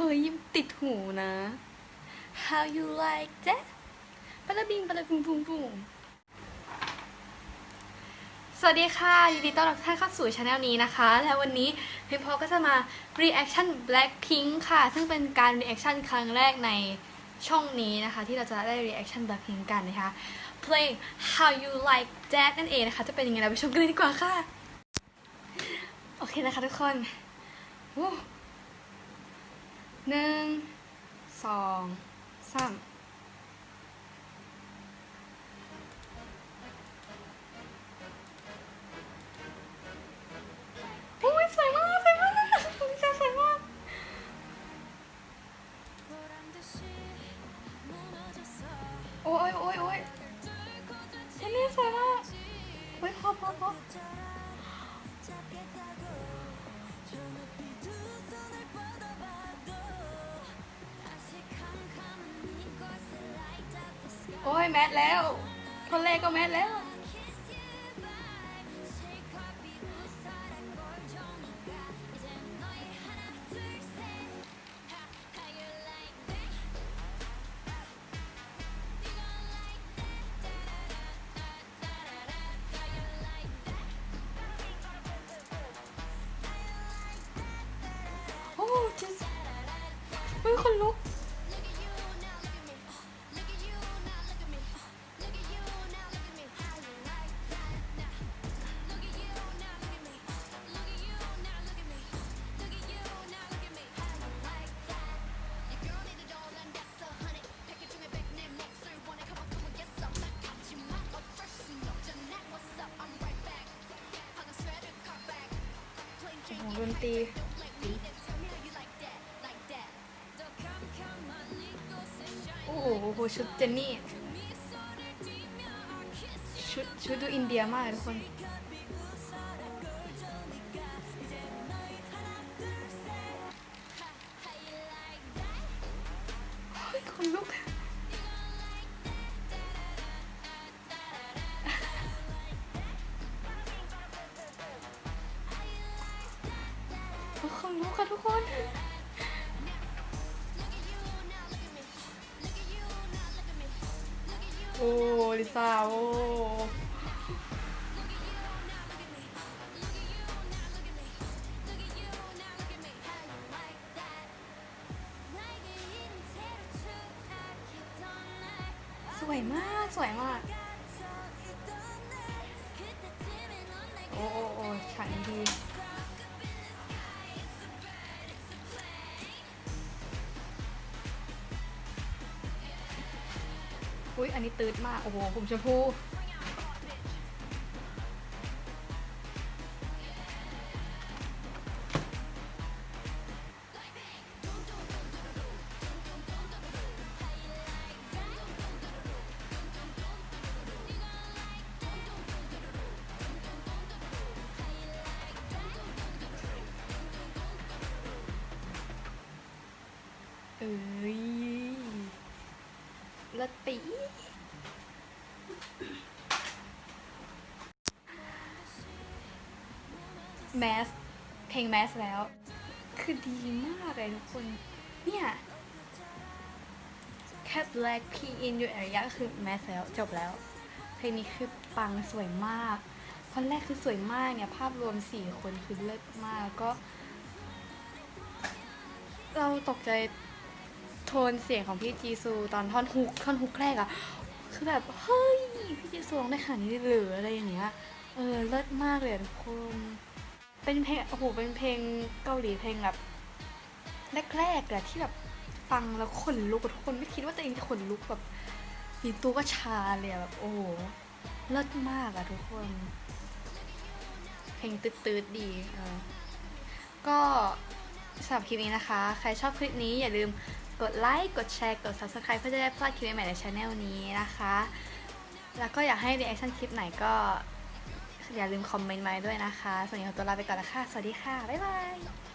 ฮ้ยติดหูนะ how you like that ปะละบิงปะละบุงบุงบุงสวัสดีค่ะ ยินดีต้อนรับท่านเข้าสู่ช anel นี้นะคะ และวันนี้เพลงพอก็จะมา reaction Blackpink ค่ะ ซึ่งเป็นการ reaction ครั้งแรกในช่องนี้นะคะ ที่เราจะได้ reaction Blackpink กันนะคะ เพลง how you like that นั่นเองนะคะ จะเป็นยังไงเราไปชมกันเลยดีกว่าค่ะ โอเคนะคะทุกคนวู้ หนึ่งสองสามโอ้ยสวยมากสวยมากคุณชายสวยมากโอ้ยโอ้ยโอ้ยเจนนี่สวยมากเฮ้ยพอพอพอ โอ้ยแมทแล้ว คนแรกก็แมทแล้ว ตี โอ้โห ชุดเจนนี่ ชุดชุดดูอินเดียมากทุกคนเฮ้ยคนลุก โอ้ยคนลุกค่ะทุกคน โอ้ลิซ่าโอ้สวยมาก สวยมาก อุ้ยอันนี้ตืดมาก โอ้โหผมชมพูเอ้ย ละตีแมสเพลงแมสแล้ว คือดีมากเลยทุกคน เนี่ยแค่ Black P in your area ก็คือแมสแล้วจบแล้ว เพลงนี้คือปังสวยมากคนแรกคือสวยมากเนี่ย ภาพรวมสี่คนคือเลิศมากก็ เราตกใจ โทนเสียงของพี่จีซูตอนท่อนฮุกท่อนฮุกแรกอะคือแบบเฮ้ยพี่จีซูร้องได้ขนาดนี้หรืออะไรอย่างเงี้ยเออเลิศมากเลยทุกคนเป็นเพลงโอ้โหเป็นเพลงเกาหลีเพลงแบบแรกๆอะที่แบบฟังแล้วขนลุกทุกคนไม่คิดว่าตัวเองจะขนลุกแบบมีตัวก็ชาเลยแบบโอ้โหเลิศมากอะทุกคน เพลงตืดๆดีเออก็สำหรับคลิปนี้นะคะ ใครชอบคลิปนี้อย่าลืม กดไลค์ กดแชร์ กด subscribe เพื่อจะได้พลาดคลิปใหม่ในช anel นี้นะคะ แล้วก็อยากให้ reaction คลิปไหนก็อย่าลืมคอมเมนต์มาด้วยนะคะ ส่วนนี้ขอตัวลาไปก่อนละค่ะสวัสดีค่ะ บ๊ายบาย